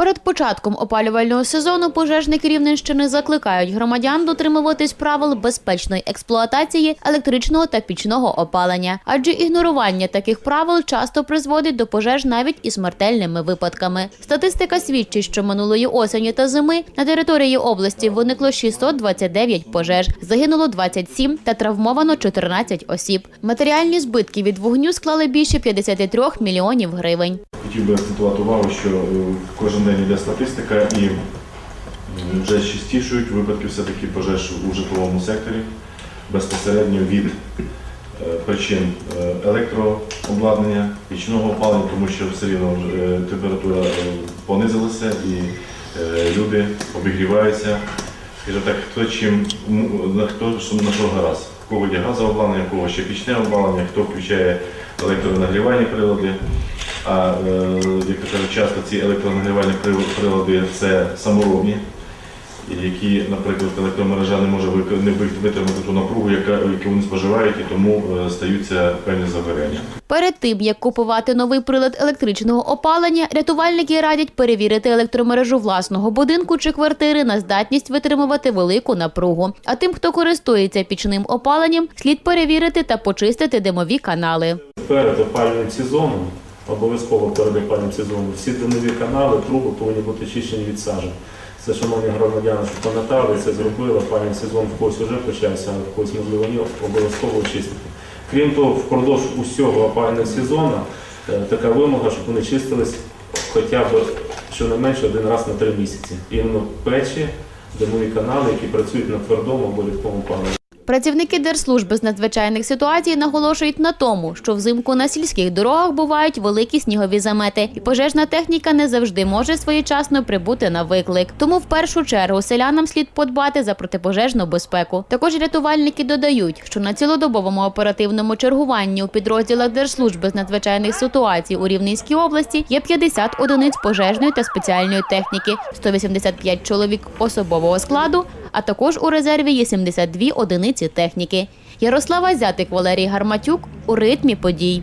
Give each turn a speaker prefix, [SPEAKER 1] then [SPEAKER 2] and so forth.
[SPEAKER 1] Перед початком опалювального сезону пожежники Рівненщини закликають громадян дотримуватись правил безпечної експлуатації електричного та пічного опалення, адже ігнорування таких правил часто призводить до пожеж навіть і смертельними випадками. Статистика свідчить, що минулої осені та зими на території області виникло 629 пожеж, загинуло 27 та травмовано 14 осіб. Матеріальні збитки від вогню склали більше 53 мільйонів гривень.
[SPEAKER 2] Хотів би акцентувати увагу, що е, кожен день йде статистика і вже частішують випадки все-таки пожеж у житловому секторі безпосередньо від е, причин е, електрообладнання, пічного опалення, тому що все рівно температура понизилася і люди обігріваються. Скажімо так, хто чим на хто на що гаразд. В кого є газове обладнання, в кого ще пічне обладнання, хто включає електронагрівальні прилади. А е, як то кажуть, часто ці електронагрівальні прил- прилади це саморобні, які, наприклад, електромережа не може не витримати ту напругу, яка, яку вони споживають, і тому е, стаються певні загоряння.
[SPEAKER 1] Перед тим як купувати новий прилад електричного опалення, рятувальники радять перевірити електромережу власного будинку чи квартири на здатність витримувати велику напругу. А тим, хто користується пічним опаленням, слід перевірити та почистити димові канали.
[SPEAKER 3] Перед опалювальним сезоном, обов'язково перед опалювальним сезоном, всі димові канали, труби повинні бути чищені від сажі. Це, шановні громадяни, що пам'ятали, це зробили, опалювальний сезон в когось вже почався, а в когось, можливо, ні, обов'язково очистити. Крім того, впродовж усього опалювального сезону е, така вимога, щоб вони чистились хоча б щонайменше один раз на три місяці. Іменно печі, димові канали, які працюють на твердому або рідкому паливі.
[SPEAKER 1] Працівники Держслужби з надзвичайних ситуацій наголошують на тому, що взимку на сільських дорогах бувають великі снігові замети, і пожежна техніка не завжди може своєчасно прибути на виклик. Тому в першу чергу селянам слід подбати за протипожежну безпеку. Також рятувальники додають, що на цілодобовому оперативному чергуванні у підрозділах Держслужби з надзвичайних ситуацій у Рівненській області є 50 одиниць пожежної та спеціальної техніки, 185 чоловік особового складу, а також у резерві є 72 одиниці техніки. Ярослава Зятик, Валерій Гарматюк у ритмі подій.